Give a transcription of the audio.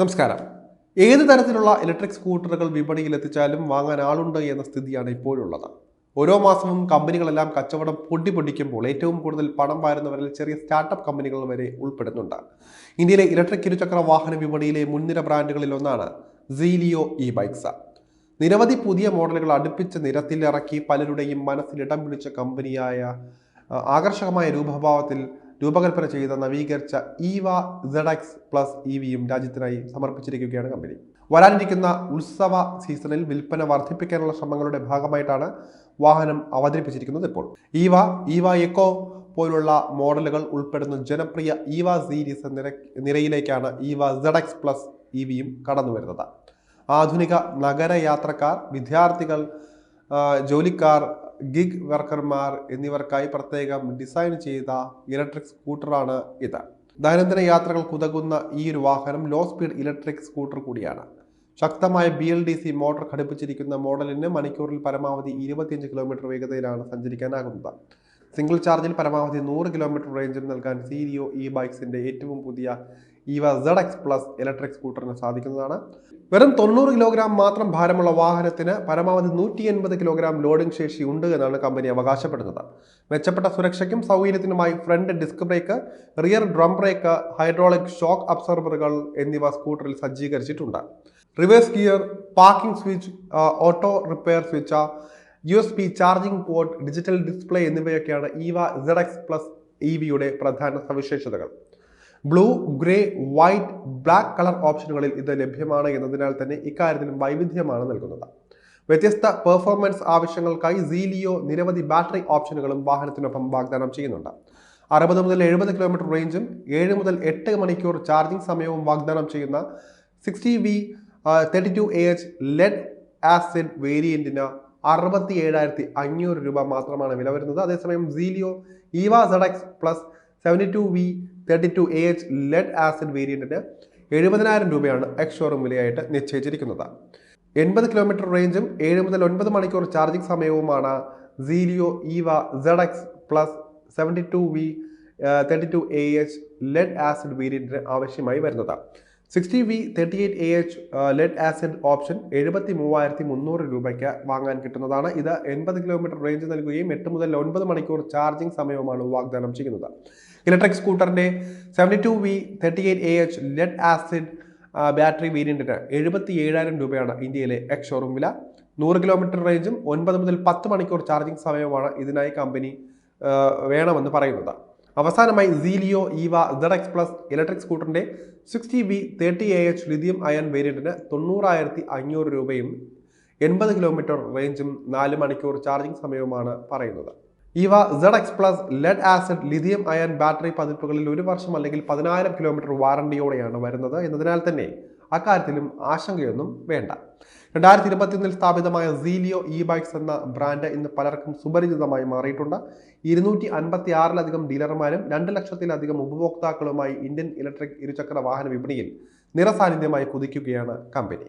നമസ്കാരം. ഏത് തരത്തിലുള്ള ഇലക്ട്രിക് സ്കൂട്ടറുകൾ വിപണിയിൽ എത്തിച്ചാലും വാങ്ങാൻ ആളുണ്ട് എന്ന സ്ഥിതിയാണ് ഇപ്പോഴുള്ളത്. ഓരോ മാസവും കമ്പനികളെല്ലാം കച്ചവടം പൊടി പൊടിക്കുമ്പോൾ ഏറ്റവും കൂടുതൽ പണം വാരുന്നവരിൽ ചെറിയ സ്റ്റാർട്ടപ്പ് കമ്പനികൾ വരെ ഉൾപ്പെടുന്നുണ്ട്. ഇന്ത്യയിലെ ഇലക്ട്രിക് ഇരുചക്ര വാഹന വിപണിയിലെ മുൻനിര ബ്രാൻഡുകളിൽ ഒന്നാണ് സീലിയോ ഇ ബൈക്സ് നിരവധി പുതിയ മോഡലുകൾ അടുപ്പിച്ച് നിരത്തിലിറക്കി പലരുടെയും മനസ്സിൽ ഇടം പിടിച്ച കമ്പനിയായ ആകർഷകമായ രൂപഭാവത്തിൽ രൂപകൽപ്പന ചെയ്ത നവീകരിച്ച ഈവ സെഡക്സ് പ്ലസ് ഇ വിയും രാജ്യത്തിനായി സമർപ്പിച്ചിരിക്കുകയാണ് കമ്പനി. വരാനിരിക്കുന്ന ഉത്സവ സീസണിൽ വിൽപ്പന വർദ്ധിപ്പിക്കാനുള്ള ശ്രമങ്ങളുടെ ഭാഗമായിട്ടാണ് വാഹനം അവതരിപ്പിച്ചിരിക്കുന്നത് ഇപ്പോൾ. ഈവ ഈവ എക്കോ പോലുള്ള മോഡലുകൾ ഉൾപ്പെടുന്ന ജനപ്രിയ ഈവ സീരീസ് നിര നിരയിലേക്കാണ് Eeva Z X plus E വിയും കടന്നു വരുന്നത്. ആധുനിക നഗരയാത്രക്കാർ വിദ്യാർത്ഥികൾ ജോലിക്കാർ ഗിഗ് വർക്കർമാർ എന്നിവർക്കായി പ്രത്യേകം ഡിസൈൻ ചെയ്ത ഇലക്ട്രിക് സ്കൂട്ടറാണ് ഇത്. ദൈനംദിന യാത്രകൾ ഉതകുന്ന ഈ ഒരു വാഹനം ലോ സ്പീഡ് ഇലക്ട്രിക് സ്കൂട്ടർ കൂടിയാണ്. ശക്തമായ B L D C motor ഘടിപ്പിച്ചിരിക്കുന്ന മോഡലിന് മണിക്കൂറിൽ പരമാവധി ഇരുപത്തിയഞ്ച് കിലോമീറ്റർ വേഗതയിലാണ് സഞ്ചരിക്കാനാകുന്നത്. സിംഗിൾ ചാർജിൽ പരമാവധി നൂറ് കിലോമീറ്റർ റേഞ്ചും നൽകാൻ സീരിയോ ഈ ബൈക്സിന്റെ ഏറ്റവും പുതിയ Eeva Z X plus electric സ്കൂട്ടറിന് സാധിക്കുന്നതാണ്. വെറും തൊണ്ണൂറ് കിലോഗ്രാം മാത്രം ഭാരമുള്ള വാഹനത്തിന് പരമാവധി നൂറ്റി എൺപത് കിലോഗ്രാം ലോഡിംഗ് ശേഷി ഉണ്ട് എന്നാണ് കമ്പനി അവകാശപ്പെടുന്നത്. മെച്ചപ്പെട്ട സുരക്ഷയ്ക്കും സൗകര്യത്തിനുമായി front disc brake rear drum brake hydraulic shock അബ്സോർബറുകൾ എന്നിവ സ്കൂട്ടറിൽ സജ്ജീകരിച്ചിട്ടുണ്ട്. Reverse gear parking switch auto repair switch U S B charging port digital display എന്നിവയൊക്കെയാണ് Eeva Z X plus E വിയുടെ പ്രധാന സവിശേഷതകൾ. Blue grey white black colour ഓപ്ഷനുകളിൽ ഇത് ലഭ്യമാണ് എന്നതിനാൽ തന്നെ ഇക്കാര്യത്തിലും വൈവിധ്യമാണ് നൽകുന്നത്. വ്യത്യസ്ത പെർഫോമൻസ് ആവശ്യങ്ങൾക്കായി സീലിയോ നിരവധി ബാറ്ററി ഓപ്ഷനുകളും വാഹനത്തിനൊപ്പം വാഗ്ദാനം ചെയ്യുന്നുണ്ട്. അറുപത് മുതൽ എഴുപത് കിലോമീറ്റർ റേഞ്ചും ഏഴ് മുതൽ എട്ട് മണിക്കൂർ ചാർജിംഗ് സമയവും വാഗ്ദാനം ചെയ്യുന്ന sixty V thirty two A H lead acid വേരിയന്റിന് അറുപത്തി ഏഴായിരത്തി അഞ്ഞൂറ് രൂപ മാത്രമാണ് വില വരുന്നത്. അതേസമയം Zelio Eeva Z X plus seventy two V thirty two H lead acid വേരിയന്റിന് എഴുപതിനായിരം രൂപയാണ് എക്സ് ഷോറൂം വിലയായിട്ട് നിശ്ചയിച്ചിരിക്കുന്നത്. എൺപത് കിലോമീറ്റർ റേഞ്ചും ഏഴ് മുതൽ ഒൻപത് മണിക്കൂർ charging സമയവുമാണ് Zelio Eeva X plus seventy two V thirty two A H lead acid വേരിയന്റിന് ആവശ്യമായി വരുന്നത്. Sixty V thirty eight A H lead acid option എഴുപത്തി മൂവായിരത്തി മുന്നൂറ് രൂപയ്ക്ക് വാങ്ങാൻ കിട്ടുന്നതാണ്. ഇത് എൺപത് കിലോമീറ്റർ റേഞ്ച് നൽകുകയും എട്ട് മുതൽ ഒൻപത് മണിക്കൂർ ചാർജിംഗ് സമയവുമാണ് വാഗ്ദാനം ചെയ്യുന്നത്. Electric സ്കൂട്ടറിന്റെ seventy two V thirty eight A H lead acid battery വേരിയന്റിന് എഴുപത്തി ഏഴായിരം രൂപയാണ് ഇന്ത്യയിലെ എക്സ് ഷോറൂം വില. നൂറ് കിലോമീറ്റർ റേഞ്ചും ഒൻപത് മുതൽ പത്ത് മണിക്കൂർ ചാർജിംഗ് സമയവുമാണ് ഇതിനായി കമ്പനി വേണമെന്ന് പറയുന്നത്. അവസാനമായി Zelio Eeva Z X plus electric സ്കൂട്ടറിന്റെ sixty B thirty A H lithium ion വേരിയന്റിന് തൊണ്ണൂറായിരത്തി അഞ്ഞൂറ് രൂപയും എൺപത് കിലോമീറ്റർ റേഞ്ചും നാല് മണിക്കൂർ ചാർജിംഗ് സമയവുമാണ് പറയുന്നത്. ഇവ Z X plus lead acid lithium ion battery പതിപ്പുകളിൽ ഒരു വർഷം അല്ലെങ്കിൽ പതിനായിരം കിലോമീറ്റർ വാറണ്ടിയോടെയാണ് വരുന്നത്. എന്നതിനാൽ തന്നെ അക്കാര്യത്തിലും ആശങ്കയൊന്നും വേണ്ട. രണ്ടായിരത്തി ഇരുപത്തിയൊന്നിൽ സ്ഥാപിതമായ സീലിയോ ഇ ബൈക്സ് എന്ന ബ്രാൻഡ് ഇന്ന് പലർക്കും സുപരിചിതമായി മാറിയിട്ടുണ്ട്. ഇരുന്നൂറ്റി അൻപത്തി ആറിലധികം ഡീലർമാരും രണ്ട് ലക്ഷത്തിലധികം ഉപഭോക്താക്കളുമായി ഇന്ത്യൻ ഇലക്ട്രിക് ഇരുചക്ര വാഹന വിപണിയിൽ നിറസാന്നിധ്യമായി കുതിക്കുകയാണ് കമ്പനി.